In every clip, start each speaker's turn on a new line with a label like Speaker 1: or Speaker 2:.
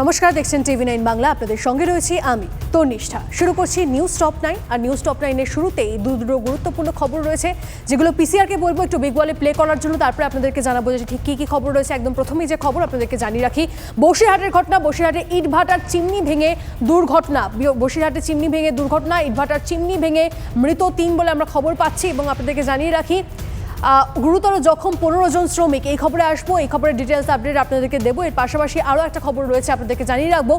Speaker 1: নমস্কার, দেখছেন TV nine Bangla. আপনাদের সঙ্গে রয়েছি আমি তর্নিষ্ঠা শুরু করছি নিউজ টপ নাইন আর নিউজ টপ নাইনের শুরুতেই দু দুটো গুরুত্বপূর্ণ খবর রয়েছে, যেগুলো পিসিআরকে বলব একটু বিগ বলে প্লে করার জন্য। তারপরে আপনাদেরকে জানাব যে ঠিক কী কী খবর রয়েছে। একদম প্রথমেই যে খবর আপনাদেরকে জানিয়ে রাখি, বসিরহাটের ঘটনা। বসিরহাটে ইটভাটার চিমনি ভেঙে দুর্ঘটনা। বসিরহাটে চিমনি ভেঙে দুর্ঘটনা। ইটভাটার চিমনি ভেঙে মৃত তিন বলে আমরা খবর পাচ্ছি এবং আপনাদেরকে জানিয়ে রাখি গুরুতর জখম পনেরো জন শ্রমিক। এই খবরে আসব, এই খবরের ডিটেলস আপডেট আপনাদেরকে দেবো। এর পাশাপাশি আরও একটা খবর রয়েছে আপনাদেরকে জানিয়ে রাখব।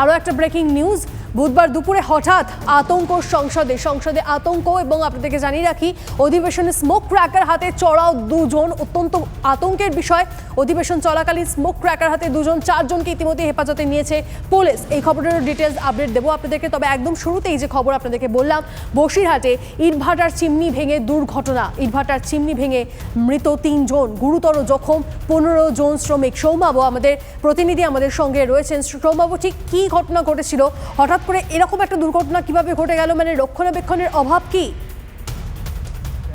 Speaker 1: আরও একটা ব্রেকিং নিউজ বুধবার দুপুরে হঠাৎ আতঙ্ক সংসদে সংসদে আতঙ্ক এবং আপনাদেরকে জানিয়ে রাখি, অধিবেশনে স্মোক ক্র্যাকার হাতে চড়াও দুজন অত্যন্ত আতঙ্কের বিষয়। অধিবেশন চলাকালীন স্মোক ক্র্যাকার হাতে দুজন, চারজনকে ইতিমধ্যে হেফাজতে নিয়েছে পুলিশ। এই খবরের ডিটেলস আপডেট দেবো আপনাদেরকে। তবে একদম শুরুতেই যে খবর আপনাদেরকে বললাম, বসিরহাটে ইটভাটার চিমনি ভেঙে দুর্ঘটনা। ইটভাটার চিমনি ভেঙে মৃত তিনজন। গুরুতর জখম পনেরো জন শ্রমিক। সৌমাবু আমাদের প্রতিনিধি আমাদের সঙ্গে রয়েছেন। সৌমাবু ঠিক কী ঘটনা ঘটেছিল? হঠাৎ করে এরকম একটা দুর্ঘটনা কীভাবে ঘটে গেল? মানে রক্ষণাবেক্ষণের অভাব কি?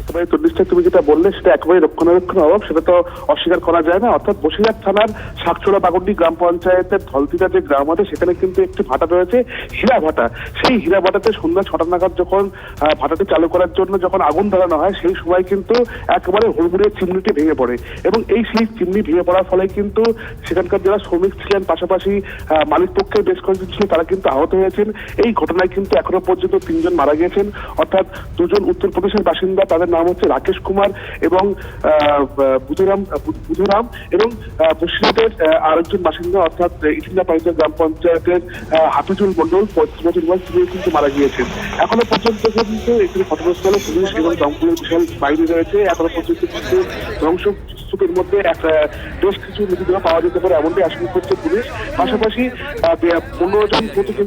Speaker 2: একেবারে চল্লিশটা তুমি যেটা বললে, সেটা একেবারে রক্ষণাবেক্ষণ অভাব, সেটা তো অস্বীকার করা যায় না। অর্থাৎ বসিরহাট থানার শাকচোড়া বাগন্ডি গ্রাম পঞ্চায়েতের ধলতিটা যে গ্রাম আছে, সেখানে কিন্তু একটি ভাটা রয়েছে, হীরা ভাটা। সেই হীরা ভাটাতে সন্ধ্যা ছটা নাগাদ যখন ভাটাটি চালু করার জন্য যখন আগুন ধরানো হয়, সেই সময় কিন্তু একেবারে হুড়মুড়িয়ে চিমনিটি ভেঙে পড়ে। এবং এই সেই চিমনি ভেঙে পড়ার ফলে কিন্তু সেখানকার যারা শ্রমিক ছিলেন, পাশাপাশি মালিক পক্ষের বেশ কয়েকজন ছিল, তারা কিন্তু আহত হয়েছেন। এই ঘটনায় কিন্তু এখনও পর্যন্ত তিনজন মারা গেছেন অর্থাৎ দুজন উত্তরপ্রদেশের বাসিন্দা, তাদের নাম হচ্ছে রাকেশ কুমার এবং বুধুরাম বুধুরাম এবং বসিরহাটের আরেকজন বাসিন্দা অর্থাৎ ইটিন্দা পাইতের গ্রাম পঞ্চায়েতের হাফিজুল মন্ডল পঁয়ত্রিশ বছর বয়স তিনি কিন্তু মারা গিয়েছেন। এখনও পর্যন্ত কিন্তু এখানে ঘটনাস্থলে পুলিশ এবং দমকলের বিশাল বাইরে রয়েছে। এখনও পর্যন্ত কিন্তু ধ্বংস স্তূপের মধ্যে এক বেশ কিছু মৃতদেহ পাওয়া যেতে পারে এমনটাই আশঙ্কা করছে পুলিশ। পাশাপাশি পনেরো জন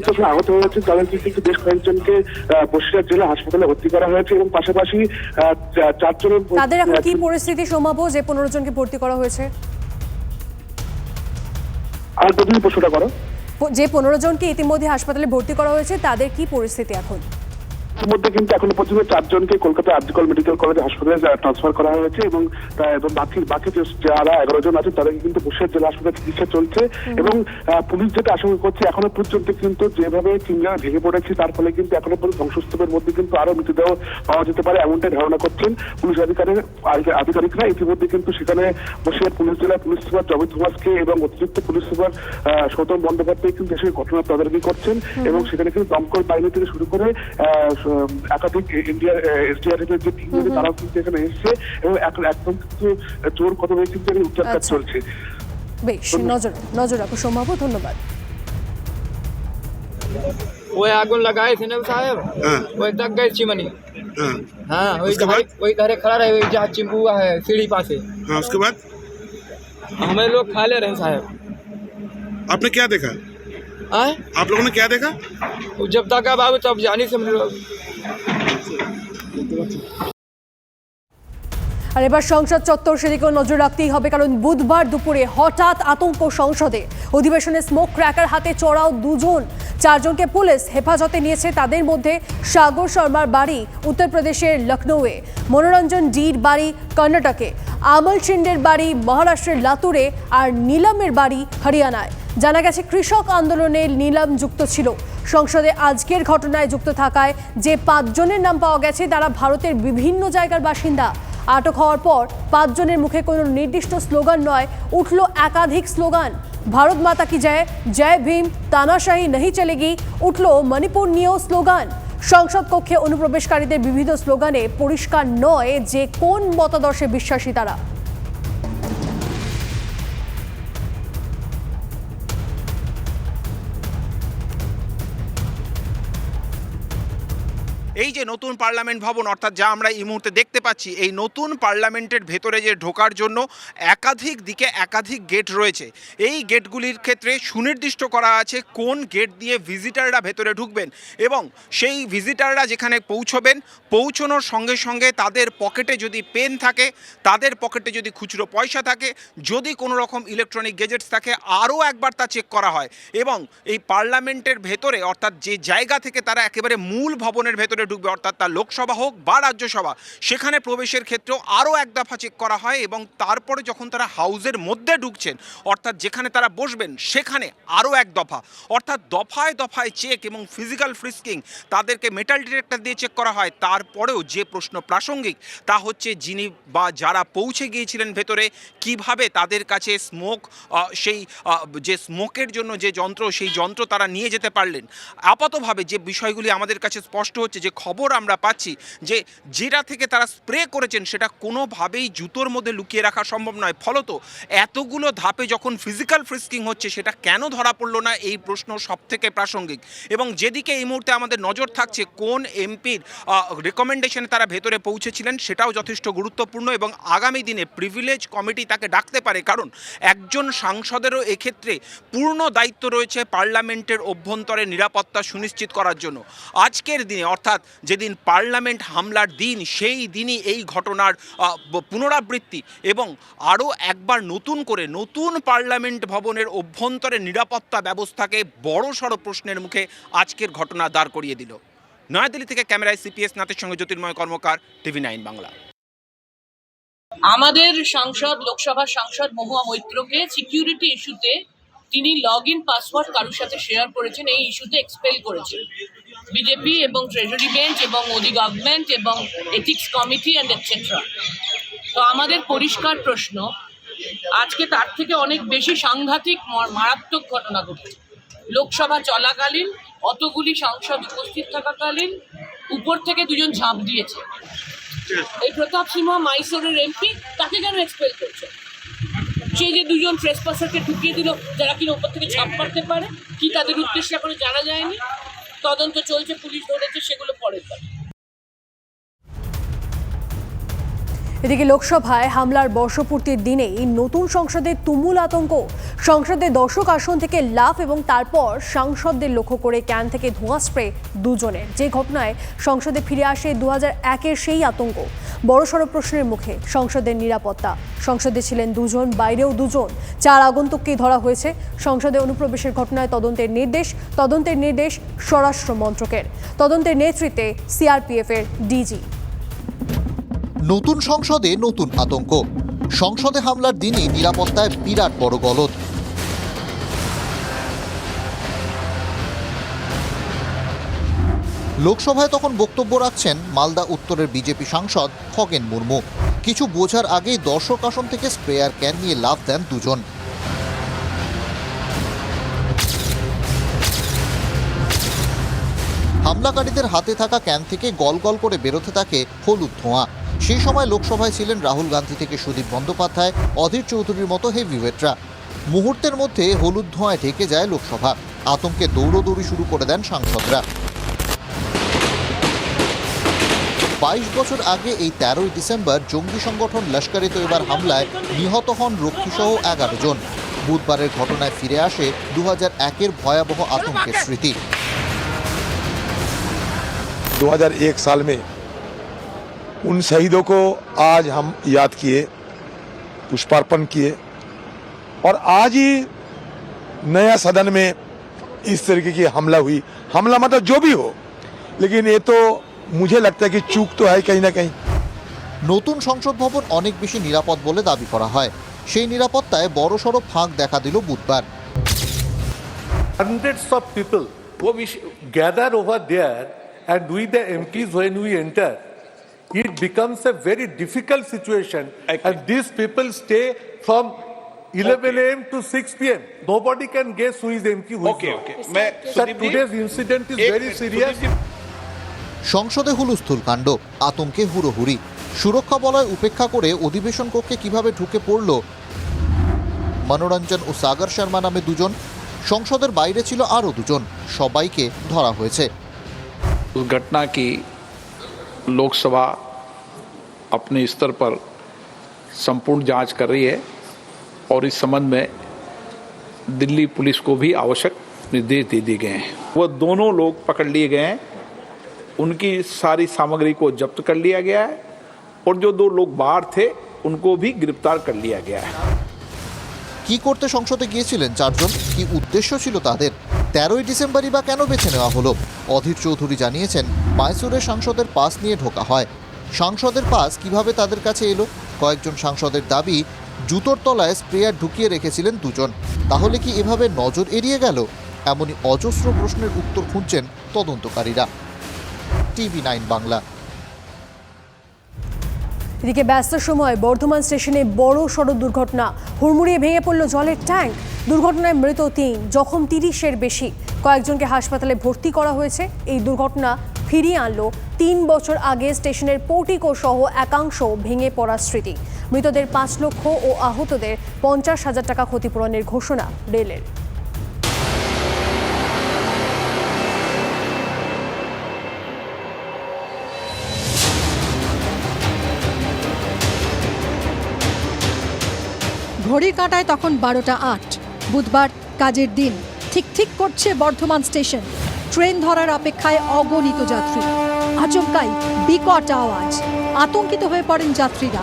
Speaker 2: এখানে আহত হয়েছে তাদেরকে কিন্তু বেশ কয়েকজনকে বসিরহাট জেলা হাসপাতালে ভর্তি করা হয়েছে এবং পাশাপাশি চারজনের
Speaker 1: তাদের এখন কি পরিস্থিতি সৌমাবু যে পনেরো জনকে ভর্তি করা হয়েছে?
Speaker 2: আর প্রশ্নটা করো।
Speaker 1: যে পনেরো জনকে ইতিমধ্যে হাসপাতালে ভর্তি করা হয়েছে তাদের কি পরিস্থিতি এখন?
Speaker 2: মধ্যে কিন্তু এখনও পর্যন্ত চারজনকে কলকাতা আর্জিকল মেডিকেল কলেজ হাসপাতালে ট্রান্সফার করা হয়েছে এবং এবং বাকি বাকি যারা এগারো জন আছে তাদেরকে কিন্তু বসিরহাট জেলা হাসপাতালে চিকিৎসা চলছে এবং পুলিশ যেটা আশঙ্কা করছে এখনও পর্যন্ত কিন্তু যেভাবে চিংড়া ভেঙে পড়েছে তার ফলে কিন্তু এখনও পর্যন্ত ধ্বংসস্তূপের মধ্যে কিন্তু আরও মৃতদেহ পাওয়া যেতে পারে এমনটাই ধারণা করছেন পুলিশ আধিকারিক আধিক- আধিকারিকরা। ইতিমধ্যে কিন্তু সেখানে বসিরহাট পুলিশ জেলার পুলিশ সুপার জমিত থমাসকে এবং অতিরিক্ত পুলিশ সুপার আহ, সৌতম বন্দ্যোপাধ্যায় কিন্তু এসে ঘটনার তদারকি করছেন এবং সেখানে কিন্তু দমকল বাহিনী থেকে শুরু করে একাধিক ইন্ডিয়া এসডিআরএফ এর যে টিম রয়েছে তারাও কিন্তু এখানে এসেছে এবং এখন একদম কিন্তু জোর কদমে কিন্তু এখানে উদ্ধার কাজ
Speaker 1: আচ্ছা।
Speaker 2: চলছে
Speaker 1: বেশ নজর নজর রাখো সৌমাবু ধন্যবাদ
Speaker 3: वो आगुन लगाए थे ना साहब वही तक गए चिमनी
Speaker 4: हाँ
Speaker 3: हाँ वही
Speaker 4: उसके
Speaker 3: धारे
Speaker 4: बाद?
Speaker 3: वही धारे खड़ा रहे वही जहाँ चिंपू हुआ है सीढ़ी पासे
Speaker 4: हाँ उसके बाद
Speaker 3: हमें लोग खा ले रहे हैं साहब
Speaker 4: आपने क्या देखा
Speaker 3: आए
Speaker 4: आप लोगों ने क्या देखा
Speaker 3: वो जब तक अब आवे तब जानी से हम लोग দেখতে পাচ্ছেন?
Speaker 1: আর এবার সংসদ চত্বর সেদিকেও নজর রাখতেই হবে, কারণ বুধবার দুপুরে হঠাৎ আতঙ্ক সংসদে। অধিবেশনে স্মোক ক্র্যাকার হাতে চড়াও দুজন। চারজনকে পুলিশ হেফাজতে নিয়েছে তাদের মধ্যে সাগর শর্মার বাড়ি উত্তরপ্রদেশের লখনৌয়ে, মনোরঞ্জন ডির বাড়ি কর্ণাটকে, আমল শিন্ডের বাড়ি মহারাষ্ট্রের লাতুরে আর নীলামের বাড়ি হরিয়ানায়। জানা গেছে কৃষক আন্দোলনে নীলাম যুক্ত ছিল। সংসদে আজকের ঘটনায় যুক্ত থাকায় যে পাঁচজনের নাম পাওয়া গেছে, তারা ভারতের বিভিন্ন জায়গার বাসিন্দা। আটক হওয়ার পর পাঁচজনের মুখে কোনো নির্দিষ্ট স্লোগান নয়, উঠল একাধিক স্লোগান। ভারত মাতা কি জয় জয় ভীম তানাশাহী নেই চলেগি উঠল মণিপুর নিয়েও স্লোগান। সংসদ কক্ষে অনুপ্রবেশকারীদের বিবিধ স্লোগানে পরিষ্কার নয় যে কোন মতাদর্শে বিশ্বাসী তারা।
Speaker 5: এই যে নতুন পার্লামেন্ট ভবন, অর্থাৎ যা আমরা এই মুহূর্তে দেখতে পাচ্ছি, এই নতুন পার্লামেন্টের ভেতরে যে ঢোকার জন্য একাধিক দিকে একাধিক গেট রয়েছে। এই গেটগুলির ক্ষেত্রে সুনির্দিষ্ট করা আছে কোন গেট দিয়ে ভিজিটাররা ভেতরে ঢুকবেন এবং সেই ভিজিটাররা যেখানে পৌঁছবেন, পৌঁছনোর সঙ্গে সঙ্গে তাদের পকেটে যদি পেন থাকে, তাদের পকেটে যদি খুচরো পয়সা থাকে, যদি কোনো রকম ইলেকট্রনিক গেজেটস থাকে, আরও একবার তা চেক করা হয়। এবং এই পার্লামেন্টের ভেতরে, অর্থাৎ যে জায়গা থেকে তারা একেবারে মূল ভবনের ভেতরে ঢুকবে অর্থাৎ তার লোকসভা হোক বা রাজ্যসভা, সেখানে প্রবেশের ক্ষেত্রেও আরও এক দফা চেক করা হয় এবং তারপরে যখন তারা হাউজের মধ্যে ঢুকছেন, অর্থাৎ যেখানে তারা বসবেন, সেখানে আরও এক দফা। অর্থাৎ দফায় দফায় চেক এবং ফিজিক্যাল ফ্রিস্কিং তাদেরকে মেটাল ডিটেক্টর দিয়ে চেক করা হয়। তারপরেও যে প্রশ্ন প্রাসঙ্গিক তা হচ্ছে যিনি বা যারা পৌঁছে গিয়েছিলেন ভেতরে, কীভাবে তাদের কাছে স্মোক সেই যে স্মোকের জন্য যে যন্ত্র, সেই যন্ত্র তারা নিয়ে যেতে পারলেন। আপাতভাবে যে বিষয়গুলি আমাদের কাছে স্পষ্ট হচ্ছে যে খবর আমরা পাচ্ছি যে যেটা থেকে তারা স্প্রে করেছেন সেটা কোনোভাবেই জুতোর মধ্যে লুকিয়ে রাখা সম্ভব নয়। ফলত এতগুলো ধাপে যখন ফিজিক্যাল ফ্রিস্কিং হচ্ছে সেটা কেন ধরা পড়ল না? এই প্রশ্ন সব থেকে প্রাসঙ্গিক। এবং যেদিকে এই মুহূর্তে আমাদের নজর থাকছে কোন এমপির রেকমেন্ডেশনে তারা ভেতরে পৌঁছেছিলেন সেটাও যথেষ্ট গুরুত্বপূর্ণ এবং আগামী দিনে প্রিভিলেজ কমিটি তাকে ডাকতে পারে। কারণ একজন সাংসদেরও এক্ষেত্রে পূর্ণ দায়িত্ব রয়েছে পার্লামেন্টের অভ্যন্তরে নিরাপত্তা সুনিশ্চিত করার জন্য। আজকের দিনে অর্থাৎ যেদিন পার্লামেন্ট হামলার দিন, সেই দিনই এই ঘটনার পুনরাবৃত্তি এবং আরও একবার নতুন করে নতুন পার্লামেন্ট ভবনের অভ্যন্তরে নিরাপত্তা ব্যবস্থাকে বড়সড় প্রশ্নের মুখে আজকের ঘটনা দাঁড় করিয়ে দিল। নয়াদিল্লি থেকে ক্যামেরায় সিপিএস নাথের সঙ্গে জ্যোতির্ময় কর্মকার, টিভি নাইন বাংলা।
Speaker 6: আমাদের সাংসদ, লোকসভার সাংসদ মহুয়া মৈত্রকে সিকিউরিটি ইস্যুতে তিনি লগ ইন পাসওয়ার্ড কারোর সাথে শেয়ার করেছেন, এই ইস্যুতে এক্সপেল করেছেন। বিজেপি এবং ট্রেজারি বেঞ্চ এবং মোদি গভর্নমেন্ট এবং এথিক্স কমিটি অ্যান্ড এটসেট্রা তো আমাদের পরিষ্কার প্রশ্ন, আজকে তার থেকে অনেক বেশি সাংঘাতিক মারাত্মক ঘটনা ঘটেছে। লোকসভা চলাকালীন অতগুলি সাংসদ উপস্থিত থাকাকালীন উপর থেকে দুজন ঝাঁপ দিয়েছে। এই প্রতাপ সিংহ মাইসোরের এমপি তাকে কেন এক্সপেল করছে? সেই যে দুজন ট্রেসপাসারকে ঢুকিয়ে দিল, যারা কিনা উপর থেকে ছাপ মারতে পারে, কি তাদের উদ্দেশ্যে এখনও জানা যায়নি? তদন্ত চলছে পুলিশ ধরেছে সেগুলো পরের কথা
Speaker 1: এদিকে লোকসভায় হামলার বর্ষপূর্তির দিনেই নতুন সংসদের তুমুল আতঙ্ক। সংসদের দর্শক আসন থেকে লাফ এবং তারপর সাংসদদের লক্ষ্য করে ক্যান থেকে ধোঁয়া স্প্রে দুজনের। যে ঘটনায় সংসদে ফিরে আসে দু হাজার একের সেই আতঙ্ক। বড়সড় প্রশ্নের মুখে সংসদের নিরাপত্তা। সংসদে ছিলেন দুজন, বাইরেও দুজন। চার আগন্তুককেই ধরা হয়েছে। সংসদে অনুপ্রবেশের ঘটনায় তদন্তের নির্দেশ। তদন্তের নির্দেশ স্বরাষ্ট্র মন্ত্রকের। তদন্তের নেতৃত্বে সিআরপিএফের ডিজি।
Speaker 7: নতুন সংসদে নতুন আতঙ্ক। সংসদে হামলার দিনই নিরাপত্তায় বিরাট বড় গলদ। লোকসভায় তখন বক্তব্য রাখছেন মালদা উত্তরের বিজেপি সাংসদ খগেন মুর্মু। কিছু বোঝার আগেই দর্শক আসন থেকে স্প্রেয়ার ক্যান নিয়ে লাভ দেন দুজন। হামলাকারীদের হাতে থাকা ক্যান থেকে গল গল করে বেরোতে থাকে হলুদ ধোঁয়া। সেই সময় লোকসভায় ছিলেন রাহুল গান্ধী থেকে সুদীপ বন্দ্যোপাধ্যায়, অধীর চৌধুরীর মতো হেভিওয়েটরা। মুহূর্তের মধ্যে হলুদ ধোঁয়ায় ঢেকে যায় লোকসভা। আতঙ্কে দৌড়দৌড়ি শুরু করে দেন সাংসদরা। বাইশ বছর আগে এই তেরোই ডিসেম্বর জঙ্গি সংগঠন লস্করে তৈবার হামলায় নিহত হন রক্ষীসহ এগারো জন। বুধবারের ঘটনায় ফিরে আসে দু হাজার একের ভয়াবহ আতঙ্কের স্মৃতি।
Speaker 8: 2001 साल में उन शहीदों को आज हम याद किए पुष्पार्पण किए और आज ही नया सदन में इस तरीके की हमला हुई हमला मतलब जो भी हो लेकिन ये तो मुझे लगता है कि चूक तो है कहीं ना कहीं
Speaker 7: নতুন সংসদ ভবন অনেক বেশি নিরাপদ বলে দাবি করা হয় সেই নিরাপত্তায় বড়সড় ফাঁক দেখা দিল বুধবার
Speaker 9: hundreds of people who we sh- gather over there and we the MPs when we enter, it becomes a very difficult situation okay. and these people stay from 11 okay. a.m. to 6 p.m. Nobody can guess who is MP, who
Speaker 4: okay, is
Speaker 9: not.
Speaker 4: Okay.
Speaker 9: Sir,
Speaker 4: Sir,
Speaker 9: today's incident is very serious.
Speaker 7: সংসদে হুলস্থুল কাণ্ড আতঙ্কে হুড়োহুড়ি সুরক্ষা বলয় উপেক্ষা করে অধিবেশন কক্ষে কীভাবে ঢুকে পড়ল মনোরঞ্জন ও সাগর শর্মা নামে দুজন সংসদের বাইরে ছিল আরও দুজন সবাইকে ধরা হয়েছে
Speaker 10: उस घटना की लोकसभा अपने स्तर पर संपूर्ण जांच कर रही है और इस संबंध में दिल्ली पुलिस को भी आवश्यक निर्देश दे दिए गए हैं वो दोनों लोग पकड़ लिए गए हैं उनकी सारी सामग्री को जब्त कर लिया गया है और जो दो लोग बाहर थे उनको भी गिरफ्तार कर लिया गया है
Speaker 7: কি করতে সংসদে গিয়েছিলেন চারজন কি উদ্দেশ্য ছিল তাদের তেরোই ডিসেম্বরই বা কেন বেছে নেওয়া হলো? অধীর চৌধুরী জানিয়েছেন, মাইসুরে সাংসদের পাস নিয়ে ঢোকা হয়। সাংসদের পাস কীভাবে তাদের কাছে এলো? কয়েকজন সাংসদের দাবি, জুতোর তলায় স্প্রেয়ার ঢুকিয়ে রেখেছিলেন দুজন। তাহলে কি এভাবে নজর এড়িয়ে গেল? এমনই অজস্র প্রশ্নের উত্তর খুঁজছেন তদন্তকারীরা। TV nine Bangla.
Speaker 1: এদিকে ব্যস্ত সময় বর্ধমান স্টেশনে বড় সড়ক দুর্ঘটনা। হুড়মুড়িয়ে ভেঙে পড়ল জলের ট্যাঙ্ক। দুর্ঘটনায় মৃত তিন, জখম তিরিশের বেশি। কয়েকজনকে হাসপাতালে ভর্তি করা হয়েছে। এই দুর্ঘটনা ফিরিয়ে আনলো তিন বছর আগে স্টেশনের পোর্টিকো সহ একাংশ ভেঙে পড়ার স্মৃতি। মৃতদের পাঁচ লক্ষ ও আহতদের পঞ্চাশ হাজার টাকা ক্ষতিপূরণের ঘোষণা রেলের।
Speaker 11: ঘড়ির কাঁটায় তখন বারোটা আট। বুধবার কাজের দিন। ঠিক ঠিক করছে বর্ধমান স্টেশন। ট্রেন ধরার অপেক্ষায় অগণিত যাত্রী। আচমকাই বিকট আওয়াজ। আতঙ্কিত হয়ে পড়েন যাত্রীরা।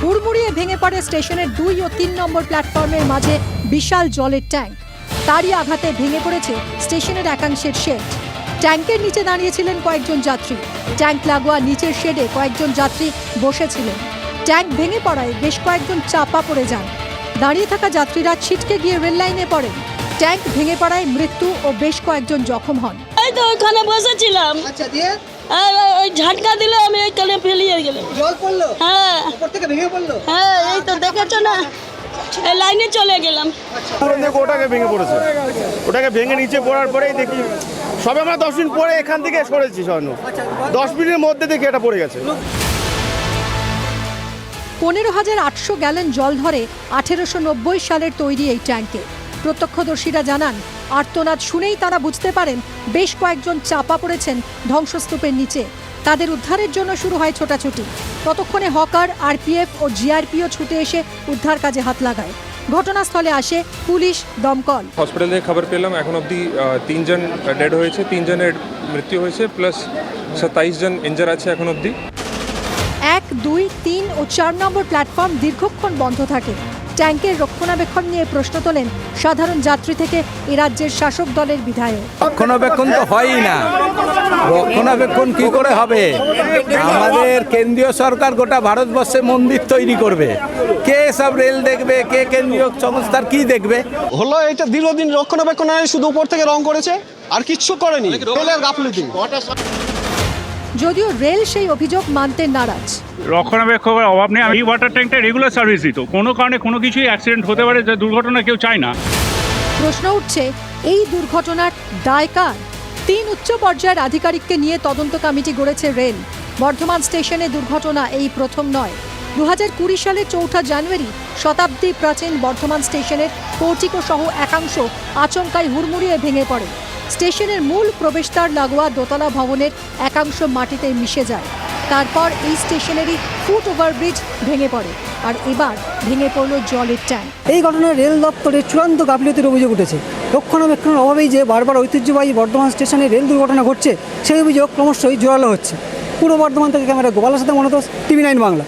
Speaker 11: হুড়মুড়িয়ে ভেঙে পড়ে স্টেশনের দুই ও তিন নম্বর প্ল্যাটফর্মের মাঝে বিশাল জলের ট্যাঙ্ক। তারই আঘাতে ভেঙে পড়েছে স্টেশনের একাংশের শেড। ট্যাঙ্কের নিচে দাঁড়িয়েছিলেন কয়েকজন যাত্রী। ট্যাঙ্ক লাগোয়া নিচের শেডে কয়েকজন যাত্রী বসেছিলেন। ট্যাঙ্ক ভেঙে পড়ায় বেশ কয়েকজন চাপা পড়ে যান। দাঁড়িয়ে থাকা যাত্রীরা ছিটকে গিয়ে রেল লাইনে পড়েন। ট্যাঙ্ক ভেঙে পড়ায় মৃত্যু ও বেশ কয়েকজন জখম হন।
Speaker 12: এই তো ওখানে বসেছিলাম।
Speaker 13: আচ্ছা দিয়ে?
Speaker 12: ওই ঝাটকা দিলে আমি ওইখানে ফেলিয়ে গেলাম।
Speaker 13: জল পড়ল?
Speaker 12: হ্যাঁ।
Speaker 13: উপর থেকে ভেঙে পড়ল?
Speaker 12: হ্যাঁ এই তো দেখেছ না? লাইনে চলে গেলাম।
Speaker 14: দেখো ওটাকে ভেঙে পড়েছে। ওটাকে ভেঙে নিচে পড়ার পরেই দেখি সবে আমরা দশ মিনিট পরে এখান থেকে সরেছি স্বর্ণ। দশ মিনিটের মধ্যে দেখি এটা পড়ে গেছে।
Speaker 11: পনেরো হাজার আটশো গ্যালন জল ধরে আঠেরোশো নব্বই সালের তৈরি এই ট্যাঙ্কে। প্রত্যক্ষদর্শীরা জানান আর্তনাদ শুনেই তারা বুঝতে পারেন বেশ কয়েকজন চাপা পড়েছেন ধ্বংসস্তূপের নিচে। তাদের উদ্ধারের জন্য শুরু হয় ছোটাছুটি। ততক্ষণে হকার আরপিএফ ও জিআরপিও ছুটে এসে উদ্ধার কাজে হাত লাগায়। ঘটনাস্থলে আসে পুলিশ দমকল।
Speaker 15: হসপিটাল থেকে খবর পেলাম এখন অবধি তিনজন ডেড হয়েছে তিনজনের মৃত্যু হয়েছে প্লাস সাতাইশ জন ইঞ্জার আছে এখন অবধি।
Speaker 11: এক দুই তিন ও চার নম্বর প্ল্যাটফর্ম দীর্ঘক্ষণ বন্ধ থাকে। ট্যাঙ্কের রক্ষণাবেক্ষণ নিয়ে প্রশ্ন তোলেন সাধারণ যাত্রী থেকে এ রাজ্যের শাসক দলের বিধায়ক।
Speaker 16: রক্ষণাবেক্ষণ তো হয়ই না। রক্ষণাবেক্ষণ কি করে হবে? আমাদের কেন্দ্রীয় সরকার গোটা ভারতবর্ষে মন্দির তৈরি করবে। কে সব রেল দেখবে? কে কেন্দ্রীয় সংস্থার কি দেখবে?
Speaker 14: হলো এটা দীর্ঘদিন রক্ষণাবেক্ষণ শুধু উপর থেকে রং করেছে আর কিচ্ছু করেনি। রেলের গাফলতি।
Speaker 11: যদিও রেল সেই অভিযোগ মানতে নারাজ।
Speaker 15: রক্ষণাবেক্ষণের অভাব নেই। এই ওয়াটার ট্যাঙ্কটা রেগুলার সার্ভিস দিত। কোনো কারণে কোনো কিছুই অ্যাক্সিডেন্ট হতে পারে যে দুর্ঘটনা কেউ চায় না।
Speaker 11: প্রশ্ন উঠছে এই দুর্ঘটনার দায় কার? তিন উচ্চ পর্যায়ের আধিকারিককে নিয়ে তদন্ত কমিটি গড়েছে রেল। বর্ধমান স্টেশনে দুর্ঘটনা এই প্রথম নয়। দু হাজার কুড়ি সালের চৌঠা জানুয়ারি শতাব্দী প্রাচীন বর্ধমান স্টেশনের পৌটিকো সহ একাংশ আচমকায় হুড়মুড়িয়ে ভেঙে পড়ে। স্টেশনের মূল প্রবেশদ্বার লাগোয়া দোতলা ভবনের একাংশ মাটিতে মিশে যায়। তারপর এই স্টেশনেরই ফুট ওভারব্রিজ ভেঙে পড়ে আর এবার ভেঙে পড়ল জলের ট্যাঙ্ক।
Speaker 13: এই ঘটনায় রেল দপ্তরের চূড়ান্ত গাফিলতির অভিযোগ উঠেছে। রক্ষণাবেক্ষণের অভাবেই যে বারবার ঐতিহ্যবাহী বর্ধমান স্টেশনে রেল দুর্ঘটনা ঘটছে, সেই অভিযোগ ক্রমশই জোরালো হচ্ছে। পূর্ব বর্ধমান থেকে ক্যামেরা গোপালের সাথে মনোতোষ টিভি নাইন বাংলা।